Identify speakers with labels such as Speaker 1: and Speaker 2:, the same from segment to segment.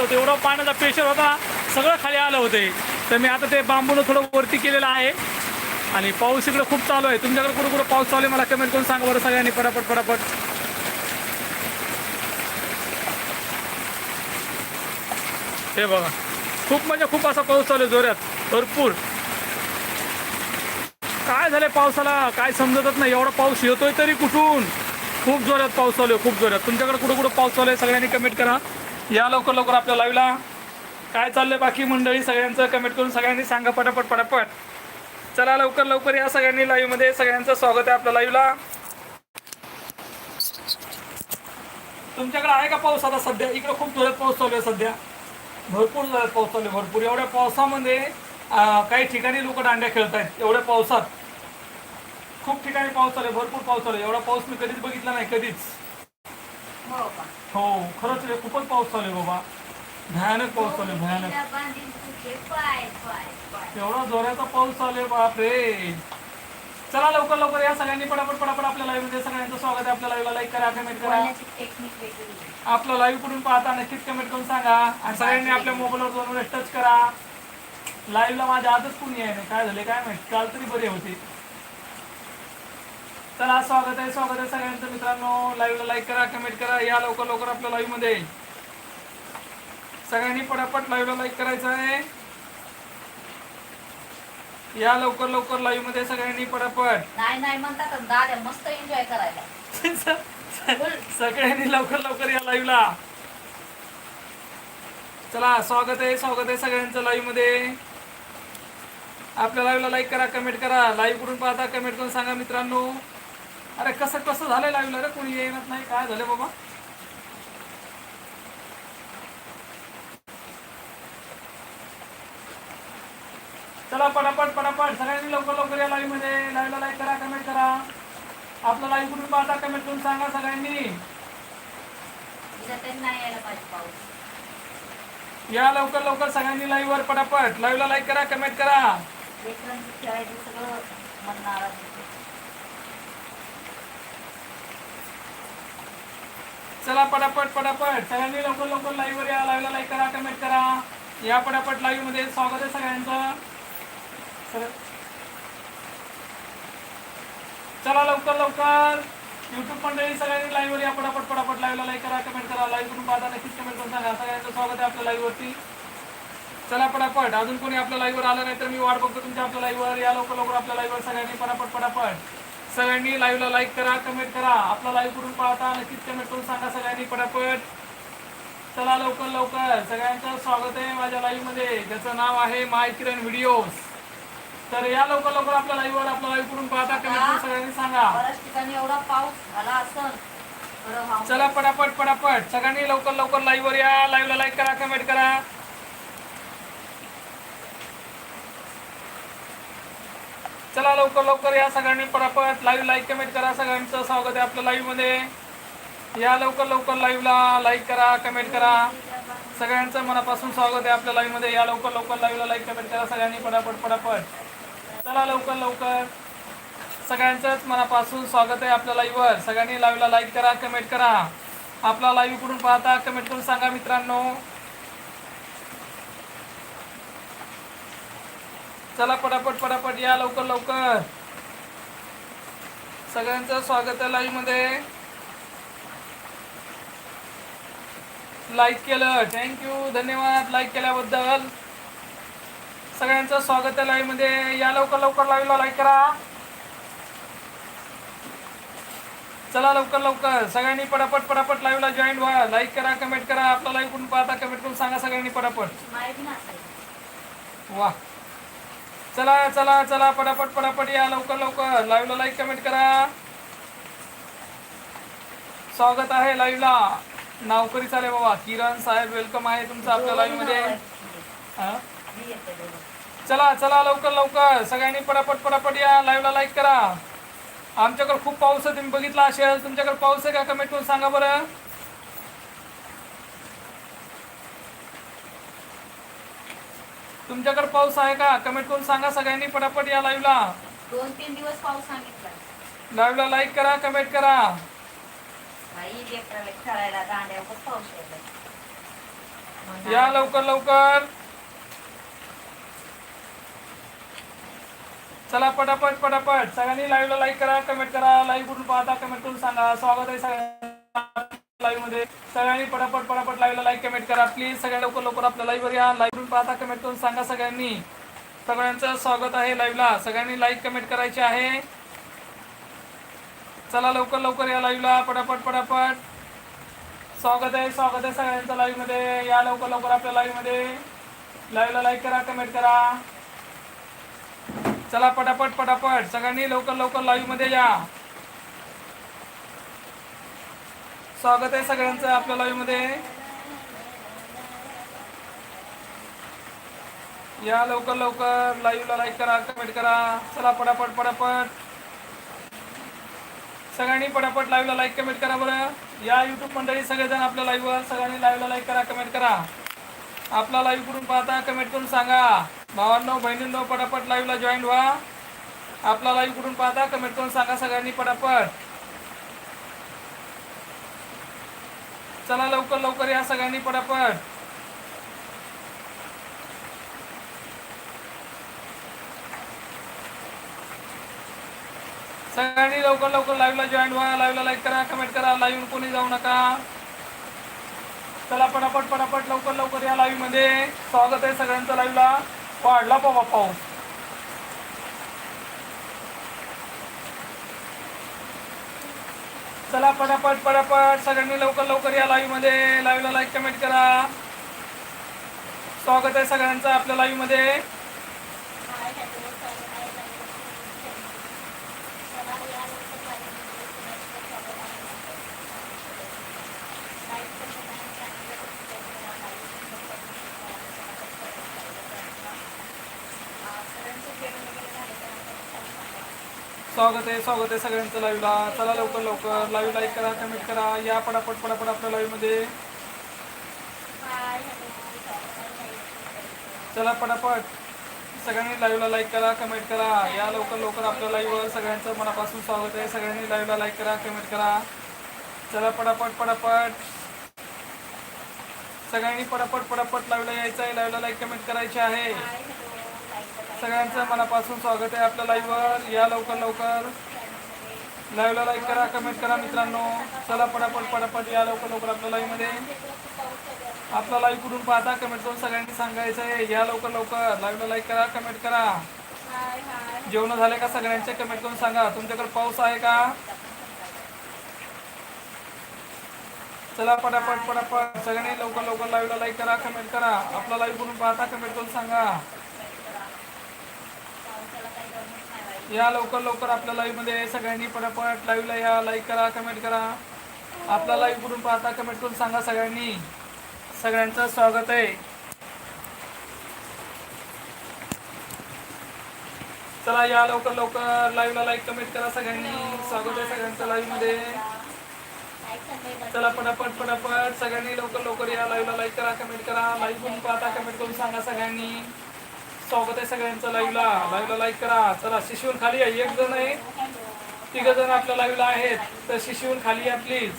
Speaker 1: आलं होतं. एवढं पाण्याचा प्रेशर होता. सगळं खाली आलं होते. तर मी आता ते बांबूनं थोडं वरती केलेलं आहे. आणि पाऊस इकडे खूप चालू आहे. तुमच्याकडे कुठं कुठं पाऊस चालू आहे? मला कमेंट करून सांगा बरं सगळ्यांनी. पटापट पटापट. हे बघा. खूप म्हणजे खूप असा पाऊस चालू आहे जोऱ्यात भरपूर. काय झालंय पावसाला? काय समजतच नाही. एवढा पाऊस येतोय तरी कुठून? खूप जोरात पाऊस चालू आहे. खूप जोरात. तुमच्याकडे कुठं कुठं पाऊस चालू आहे? सगळ्यांनी कमेंट करा. या लवकर लवकर आपल्या लाईव्हला काय चाललंय बाकी मंडळी सगळ्यांचं? कमेंट करून सगळ्यांनी सांगा पटापट पटापट. चला लवकर लवकर या सगळ्यांनी लाईव्हमध्ये सगळ्यांचं स्वागत आहे आपल्या लाईव्हला तुमच्याकडे आहे का पाऊस आता सध्या? इकडे खूप जोरात पाऊस चालू आहे सध्या. भरपूर जोरात पाऊस चालू आहे भरपूर. एवढ्या पावसामध्ये काही ठिकाणी लोक दांड्या खेळत आहेत एवढ्या पावसात. खूप ठिकाणी पाऊस चालू आहे भरपूर पाऊस चालू आहे. एवढा पाऊस मी कधीच बघितला नाही कधीच.
Speaker 2: हो हो?
Speaker 1: हो खरंच रे खूपच पाऊस चालू आहे बाबा. भयानक पाऊस चालू आहे भयानक.
Speaker 2: पाय, पाय.
Speaker 1: एवढा जोराचा पाऊस चालू आहे बापरे. चला लवकर लवकर या सगळ्यांनी पटापट पटापट आपल्या लाईव्हमध्ये सगळ्यांचं स्वागत आहे. आपल्या लाईव्हला लाईक करा कमेंट करा. आपलं लाईव्ह कुठून पाहता नक्कीच कमेंट करून सांगा. आणि सगळ्यांनी आपल्या मोबाईलवर वेळेस टच करा. लाईव्हला माझ्या आजच कुणी आहे? काय झाले काय माहीत? काल तरी बरे होते. चला स्वागत आहे स्वागत आहे सगळ्यांचं मित्रांनो. लाईव्हला लाईक करा कमेंट करा. या लवकर लवकर आपल्या लाईव्हमध्ये. सगळ्यांनी पटापट लाईव्हला लाईक करायचं आहे. या लवकर लवकर लाईव्हमध्ये सगळ्यांनी पटापट.
Speaker 2: नाही नाही म्हणतात ना, दाद्या मस्त एन्जॉय करायला.
Speaker 1: सगळ्यांनी लवकर लवकर या लाईव्हला चला स्वागत आहे स्वागत आहे सगळ्यांचं लाईव्हमध्ये. आपल्या लाईव्हला लाईक करा कमेंट करा. लाईव्ह कुठून पाहता कमेंट करून सांगा मित्रांनो. अरे कसं कसं झालंय लाईव्हला रे? कोणी येणार नाही? काय झालं बाबा? चला पटापट पटापट. सगळ्यांनी लवकर लवकर या लाईव्हमध्ये. लाईव्हला लाईक करा कमेंट करा. आपला लाईव्ह कुठून पाहता? कमेंट करून सांगा सगळ्यांनी. या लवकर लवकर सगळ्यांनी लाईव्ह वर पटापट. लाईव्हला लाईक करा कमेंट करा. चला पटापट पटापट. सगळ्यांनी लवकर लवकर लाईव्हवर या. लाईव्हला लाईक करा कमेंट करा. या पटापट लाईव्हमध्ये स्वागत आहे सगळ्यांचं. चला. लवकर लवकर. युट्यूब मंडळी सगळ्यांनी लाईव्हवर या. पटापट पटापट लाईव्हला लाईक करा कमेंट करा. लाईव्ह करून पाहता नक्कीच कमेंट करून सांगा. सगळ्यांचं स्वागत आहे आपल्या लाईव्ह वरती. चला पटापट. अजून कोणी आपल्या लाईव्हवर आलं नाही तर मी वाट बघतो तुमच्या आपल्या लाईव्हवर या लवकर लवकर आपल्या लाईव्हवर सगळ्यांनी पटापट पटापट. सगळ्यांनी लाईव्हला लाईक करा कमेंट करा. आपला लाईव्ह कुठून पाहता नक्कीच कमेंट करून सांगा सगळ्यांनी पटापट. चला लवकर लवकर. सगळ्यांचं स्वागत आहे माझ्या लाईव्हमध्ये. ज्याचं नाव आहे माय किरण व्हिडिओज तर या लवकर लवकर आपल्या लाईव्हवर आपला लाईव्ह कुठून पाहता कमेंट करून सगळ्यांनी सांगा.
Speaker 2: बऱ्याच ठिकाणी एवढा पाऊस झाला वाहून
Speaker 1: चला पटापट पटापट. सगळ्यांनी लवकर लवकर लाईव्हवर या. लाईव्हला लाईक करा कमेंट करा. चला लवकर लवकर या सगळ्यांनी पटापट लाईव्ह लाईक कमेंट करा. सगळ्यांचं स्वागत आहे आपल्या लाईव्हमध्ये या लवकर लवकर लाईव्हला लाईक करा कमेंट करा. सगळ्यांचं मनापासून स्वागत आहे आपल्या लाईव्हमध्ये या लवकर लवकर लाईव्हला लाईक कमेंट करा. सगळ्यांनी पटापट पटापट चला लवकर लवकर. सगळ्यांचंच मनापासून स्वागत आहे आपल्या लाईव्हवर सगळ्यांनी लाईव्हला लाईक करा कमेंट करा. आपला लाईव्ह कुठून पाहता? कमेंट करून सांगा मित्रांनो. चला पटापट पटापट या लवकर लवकर. सगळ्यांचं स्वागत आहे लाईव्हमध्ये. लाईक केलं. थँक्यू धन्यवाद. लाईक केल्याबद्दल. सगळ्यांचं स्वागत आहे लाईव्हमध्ये. या लवकर लवकर लाईव्हला लाईक करा. चला लवकर लवकर. सगळ्यांनी पटापट पटापट लाईव्हला जॉईन व्हा. लाईक करा कमेंट करा. आपला लाईव्ह कुठून पाहता कमेंट करून सांगा सगळ्यांनी पटापट. वा. चला चला चला पटापट पटापट या लवकर लवकर. लाईव्हला लाईक कमेंट करा. स्वागत आहे लाईव्हला नावकरी चालेल बाबा. किरण साहेब वेलकम आहे तुमचं आपल्या लाईव्हमध्ये. हा? चला चला लवकर लवकर. सगळ्यांनी पटापट पटापट या. लाईव्हला लाईक करा. आमच्याकडे खूप पाऊस आहे. तुम्ही बघितला असेल. तुमच्याकडे पाऊस आहे का? कमेंट करून सांगा बरं. तुमच्याकडे पाऊस आहे का? कमेंट करून सांगा सगळ्यांनी पटापट या लाईव्हला
Speaker 2: दोन तीन दिवस पाऊस सांगितलाय.
Speaker 1: लाईव्हला लाईक करा कमेंट करा.
Speaker 2: बाई लेकराला खेळायला दांड्यावर पाऊस येतोय
Speaker 1: या लवकर लवकर. चला पटापट पटापट. सगळ्यांनी लाईव्हला लाईक करा कमेंट करा. लाईव्ह करून पाहता कमेंट करून सांगा. स्वागत आहे सगळ्यांना लाईव्हमध्ये. सगळ्यांनी पटापट पटापट लाईव्हला लाईक कमेंट करा. प्लीज सगळ्या लवकर लवकर आपल्या लाईव्हवर या. लाईव्ह पाहता कमेंट करून सांगा सगळ्यांनी. सगळ्यांचं स्वागत आहे लाईव्हला सगळ्यांनी लाईक कमेंट करायचे आहे. चला लवकर लवकर या लाईव्हला पटापट पटापट. स्वागत आहे स्वागत आहे सगळ्यांचं लाईव्हमध्ये. या लवकर लवकर आपल्या लाईव्हमध्ये. लाईव्हला लाईक करा कमेंट करा. चला पटापट पटापट. सगळ्यांनी लवकर लवकर लाईव्हमध्ये या. स्वागत आहे सगळ्यांचं आपल्या लाईव्हमध्ये या लवकर लवकर लाईव्हला लाईक करा कमेंट करा. चला पटापट पटापट. सगळ्यांनी पटापट लाईव्हला लाईक कमेंट करा बरं. या युट्यूब मंडळी सगळेजण आपल्या लाईव्हवर सगळ्यांनी लाईव्हला लाईक करा कमेंट करा. आपला लाईव्ह करून पाहता कमेंट करून सांगा. भावांनो बहिणींनो पटापट लाईव्हला जॉईन व्हा. आपला लाईव्ह करून पाहता कमेंट करून सांगा सगळ्यांनी पटापट. चला लवकर लवकर या सगळ्यांनी पटापट. सगळ्यांनी लवकर लवकर लाईव्हला जॉईन व्हा लाईव्हला लाईक करा कमेंट करा लाईव्ह कोणी जाऊ नका. चला पटापट पटापट लवकर लवकर या लाईव्हमध्ये. स्वागत आहे सगळ्यांचं लाईव्हला वाढला पाऊस. चला पटापट पटापट. सगळ्यांनी लवकर लवकर या लाईव्हमध्ये लाईव्हला लाईक कमेंट करा. स्वागत आहे सगळ्यांचं आपल्या लाईव्हमध्ये स्वागत आहे स्वागत आहे सगळ्यांचं लाईव्हला चला लवकर लवकर. लाईव्ह लाईक करा कमेंट करा. या पटापट पटापट आपल्या लाईव्हमध्ये चला पटापट. सगळ्यांनी लाईव्हला लाईक करा कमेंट करा. या लवकर लवकर आपल्या लाईव्हवर सगळ्यांचं मनापासून स्वागत आहे. सगळ्यांनी लाईव्हला लाईक करा कमेंट करा. चला पटापट पटापट. सगळ्यांनी पटापट पटापट लाईव्हला यायचं आहे लाईव्हला लाईक कमेंट करायचे आहे. सगळ्यांचं मनापासून स्वागत आहे आपल्या लाईव्हवर या लवकर लवकर लाईव्हला लाईक करा कमेंट करा मित्रांनो. चला पटापट पटापट या लवकर लवकर आपल्या लाईव्हमध्ये आपला लाईव्ह कुठून पाहता? कमेंट करून सगळ्यांनी सांगायचं आहे. या लवकर लवकर लाईव्हला लाईक करा कमेंट करा. जेवण झाले का सगळ्यांचे? कमेंट करून सांगा. तुमच्याकडे पाऊस आहे का? चला पटापट पटापट. सगळ्यांनी लवकर लवकर लाईव्हला लाईक करा कमेंट करा. आपला लाईव्ह कुठून पाहता? कमेंट करून सांगा. या लवकर लवकर आपल्या लाईव्हमध्ये सगळ्यांनी पटापट लाईव्हला या लाईक करा कमेंट करा. आपला लाईव्ह करून पाहता कमेंट करून सांगा सगळ्यांनी. सगळ्यांचं स्वागत आहे. चला या लवकर लवकर लाईव्हला लाईक कमेंट करा सगळ्यांनी. स्वागत आहे सगळ्यांचं लाईव्हमध्ये चला पटापट पटापट सगळ्यांनी लवकर लवकर या लाईव्हला लाईक करा कमेंट करा. लाईव्ह करून पाहता कमेंट करून सांगा सगळ्यांनी. स्वागत आहे सगळ्यांचं लाईव्हला लाईव्हला लाईक करा. चला शिशून खाली आहे एक जण आहे. तिघ जण आपल्या लाईव्हला आहेत. तर शिशून खाली या प्लीज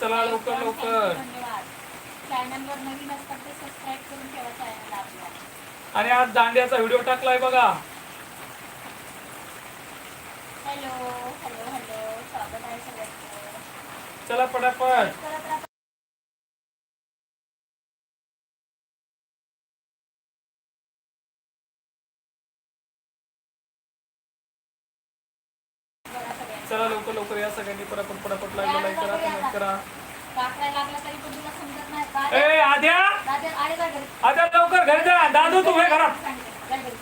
Speaker 2: चालू
Speaker 1: लवकर लवकर. आणि आज दांड्याचा व्हिडिओ टाकलाय बघा.
Speaker 2: हॅलो हॅलो हॅलो स्वागत आहे सगळ्यांचं
Speaker 1: चला पटापट. चला लवकर लवकर या सगळ्यांनी पटापट पटापट लाईव्हला लाईक करा कमेंट करा
Speaker 2: काकरा लागला तरी पण तुला समजत नाही का?
Speaker 1: ए आद्या
Speaker 2: दादा, आले जा घरी.
Speaker 1: आद्या लवकर घरी जा दादू तू हे घरात
Speaker 2: सांगितलं, घरी.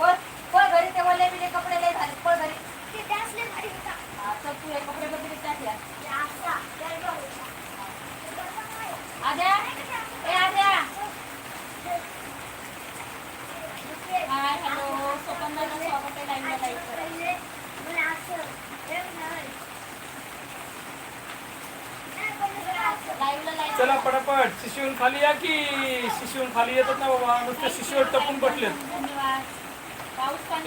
Speaker 2: पळ, पळ घरी ते ओले बिले कपडे लय झाले पळ घरी हा, चल तू हे कपडे बदली टाक या. आद्या. ए आद्या. Hi hello. स्वप्नाला स्वागत आहे लाईव्हला लाईक करा लाईव्हला लाईक
Speaker 1: चला पटापट. शिशून खाली या की शिशून खाली येतात ना बाबा? नुसते शिशूवर टपून
Speaker 2: पाणी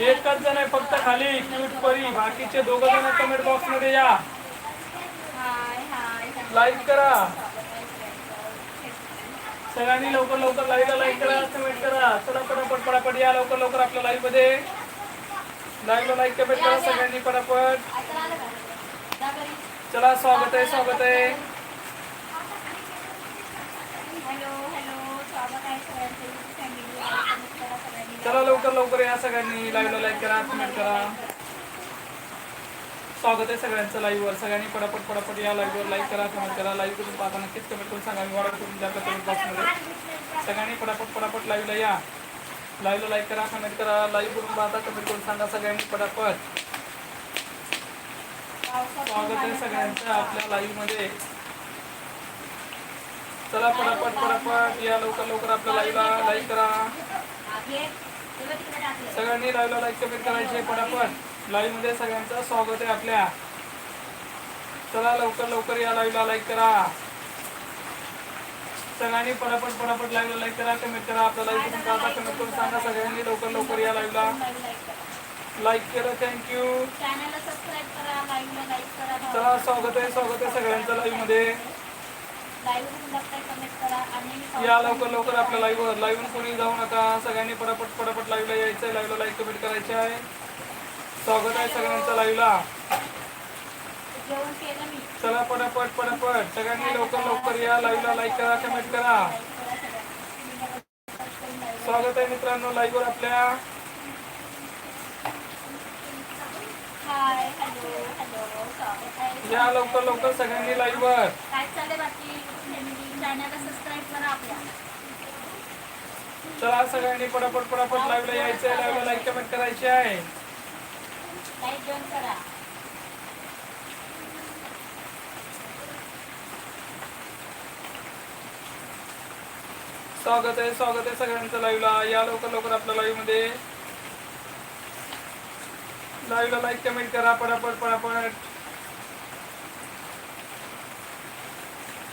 Speaker 1: एकच जण आहे फक्त खाली. क्यूट परी. बाकीचे दोघं जण कमेंट बॉक्समध्ये या. लाईक करा. सगळ्यांनी लवकर लवकर लाईव्हला लाईक करा कमेंट करा. चला पटापट पटापट या लवकर लवकर आपल्या लाईव्हमध्ये. लाईव्हला लाईक कमेंट करा सगळ्यांनी पटापट. चला स्वागत आहे स्वागत आहे. चला लवकर लवकर या सगळ्यांनी. लाईव्हला लाईक करा कमेंट करा. स्वागत आहे सगळ्यांचं लाईव्हवर सगळ्यांनी पटापट पटापट या लाईव्हवर लाईक करा कमेंट करा. लाईव्ह करून पाहता नक्कीच कमेंट करून सांगा. मी करून द्या कमेंट बॉक्समध्ये सगळ्यांनी पटापट पटापट लाईव्हला या. लाईव्हला लाईक करा कमेंट करा. लाईव्ह करून पाहता कमेंट करून सांगा. सगळ्यांनी पटापट. स्वागत आहे सगळ्यांचं आपल्या लाईव्हमध्ये चला पटापट पटापट या लवकर लवकर आपल्या लाईव्हला लाईक करा. सगळ्यांनी लाईव्हला लाईक कमेंट करायचे पटापट. लाईव्हमध्ये सगळ्यांचं स्वागत आहे आपल्या. चला लवकर लवकर या लाईव्हला लाईक करा. सगळ्यांनी पटापट पटापट लाईव्हला लाईक करा कमेंट करा. आपल्या लाईव्ह कुठून पाहता कमेंट करून सांगा? सगळ्यांनी लवकर लवकर या लाईव्हला लाईक केलं थँक्यू चला स्वागत आहे स्वागत आहे सगळ्यांचं लाईव्हमध्ये.
Speaker 2: लाईव्ह करून बघताय कमेंट करा. आणि
Speaker 1: या लवकर लवकर आपल्या लाईव्हवर लाईव्ह कोणी जाऊ नका. सगळ्यांनी पटापट पटापट लाईव्हला यायचं लाईव्हला लाईक कमेंट करायचे आहे. स्वागत आहे सगळ्यांचं लाईव्हला. चला पटापट पटापट. सगळ्यांनी लवकर लवकर या लाईव्हला लाईक करा कमेंट करा. स्वागत आहे मित्रांनो लाईव्हवर आपल्या. या लवकर लवकर सगळ्यांनी लाईव्हवर चला सगळ्यांनी पटापट पटापट लाईव्हला यायचं आहे लाईव्हला लाईक कमेंट करायचे आहे.
Speaker 2: लाईक जॉईन करा.
Speaker 1: स्वागत आहे स्वागत आहे सगळ्यांचं लाईव्हला या लवकर लवकर आपल्या लाईव्हमध्ये. लाईव्हला लाईक कमेंट करा पटापट पटापट.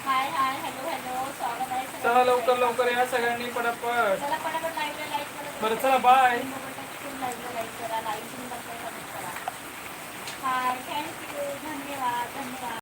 Speaker 2: हाय हाय हॅलो हॅलो स्वागत आहे सगळ्यांचं.
Speaker 1: चला लवकर लवकर या सगळ्यांनी पटापट.
Speaker 2: चला पटापट लाईव्हला लाईक करा.
Speaker 1: बरं चला बाय
Speaker 2: लाईव्हला लाईक करा. लाईक करून बघताय कमेंट करा हाय थँक्यू धन्यवाद. धन्यवाद.